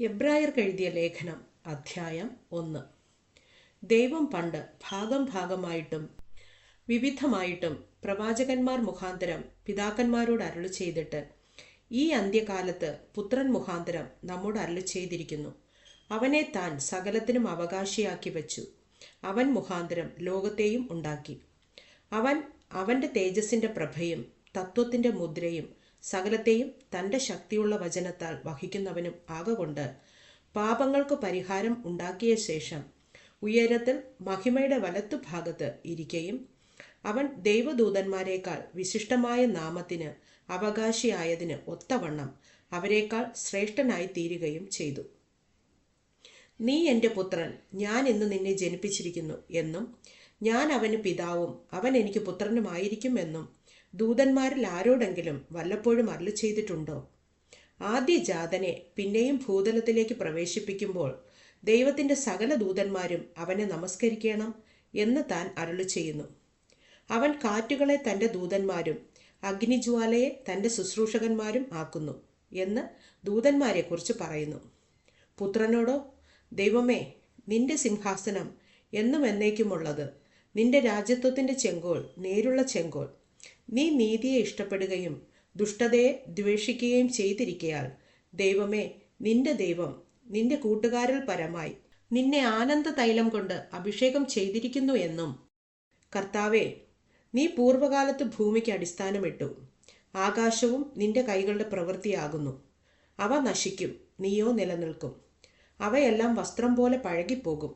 എബ്രായർക്ക് എഴുതിയ ലേഖനം അധ്യായം ഒന്ന്. ദൈവം പണ്ട് ഭാഗം ഭാഗമായിട്ടും വിവിധമായിട്ടും പ്രവാചകന്മാർ മുഖാന്തരം പിതാക്കന്മാരോട് അരുളി ചെയ്തിട്ട് ഈ അന്ത്യകാലത്ത് പുത്രൻ മുഖാന്തരം നമ്മോട് അരുളി ചെയ്തിരിക്കുന്നു. അവനെ താൻ സകലത്തിനും അവകാശിയാക്കി വച്ചു. അവൻ മുഖാന്തരം ലോകത്തെയും ഉണ്ടാക്കി. അവൻ അവന്റെ തേജസ്സിന്റെ പ്രഭയും തത്വത്തിന്റെ മുദ്രയും സകലത്തെയും തന്റെ ശക്തിയുള്ള വചനത്താൽ വഹിക്കുന്നവനും ആകൊണ്ട് പാപങ്ങൾക്ക് പരിഹാരം ഉണ്ടാക്കിയ ശേഷം ഉയരത്തിൽ മഹിമയുടെ വലത്തു ഭാഗത്ത് ഇരിക്കുകയും അവൻ ദൈവദൂതന്മാരെക്കാൾ വിശിഷ്ടമായ നാമത്തിന് അവകാശിയായതിന് ഒത്തവണ്ണം അവരെക്കാൾ ശ്രേഷ്ഠനായി തീരുകയും ചെയ്തു. നീ എന്റെ പുത്രൻ ഞാൻ ഇന്ന് നിന്നെ ജനിപ്പിച്ചിരിക്കുന്നു എന്നും ഞാൻ അവന് പിതാവും അവൻ എനിക്ക് പുത്രനുമായിരിക്കും എന്നും ദൂതന്മാരിൽ ആരോടെങ്കിലും വല്ലപ്പോഴും അരുളി ചെയ്തിട്ടുണ്ടോ? ആദ്യ ജാതനെ പിന്നെയും ഭൂതലത്തിലേക്ക് പ്രവേശിപ്പിക്കുമ്പോൾ ദൈവത്തിന്റെ സകല ദൂതന്മാരും അവനെ നമസ്കരിക്കണം എന്ന് താൻ അരുളി ചെയ്യുന്നു. അവൻ കാറ്റുകളെ തന്റെ ദൂതന്മാരും അഗ്നിജ്വാലയെ തന്റെ ശുശ്രൂഷകന്മാരും ആക്കുന്നു എന്ന് ദൂതന്മാരെക്കുറിച്ച് പറയുന്നു. പുത്രനോടോ ദൈവമേ നിന്റെ സിംഹാസനം എന്നും എന്നേക്കുമുള്ളത് നിന്റെ രാജ്യത്വത്തിന്റെ ചെങ്കോൾ നേരുള്ള ചെങ്കോൾ നീ നീതിയെ ഇഷ്ടപ്പെടുകയും ദുഷ്ടതയെ ദ്വേഷിക്കുകയും ചെയ്തിരിക്കയാൽ ദൈവമേ നിന്റെ ദൈവം നിന്റെ കൂട്ടുകാരിൽ പരമായി നിന്നെ ആനന്ദ തൈലം കൊണ്ട് അഭിഷേകം ചെയ്തിരിക്കുന്നു എന്നും. കർത്താവേ നീ പൂർവകാലത്ത് ഭൂമിക്ക് അടിസ്ഥാനമിട്ടു. ആകാശവും നിന്റെ കൈകളുടെ പ്രവൃത്തിയാകുന്നു. അവ നശിക്കും നീയോ നിലനിൽക്കും. അവയെല്ലാം വസ്ത്രം പോലെ പഴകിപ്പോകും.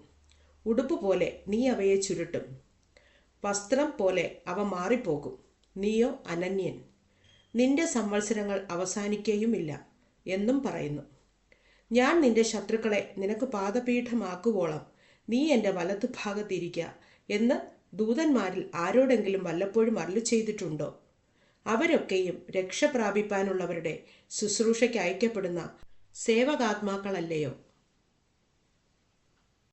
ഉടുപ്പ് പോലെ നീ അവയെ ചുരുട്ടും. വസ്ത്രം പോലെ അവ മാറിപ്പോകും. നീയോ അനന്യൻ. നിന്റെ സംവത്സരങ്ങൾ അവസാനിക്കുകയുമില്ല എന്നും പറയുന്നു. ഞാൻ നിന്റെ ശത്രുക്കളെ നിനക്ക് പാദപീഠമാക്കുവോളം നീ എന്റെ വലത്തു ഭാഗത്തിരിക്കുക എന്ന് ദൂതന്മാരിൽ ആരോടെങ്കിലും വല്ലപ്പോഴും അരളി ചെയ്തിട്ടുണ്ടോ? അവരൊക്കെയും രക്ഷ പ്രാപിപ്പാനുള്ളവരുടെ ശുശ്രൂഷയ്ക്ക് അയക്കപ്പെടുന്ന സേവകാത്മാക്കളല്ലയോ?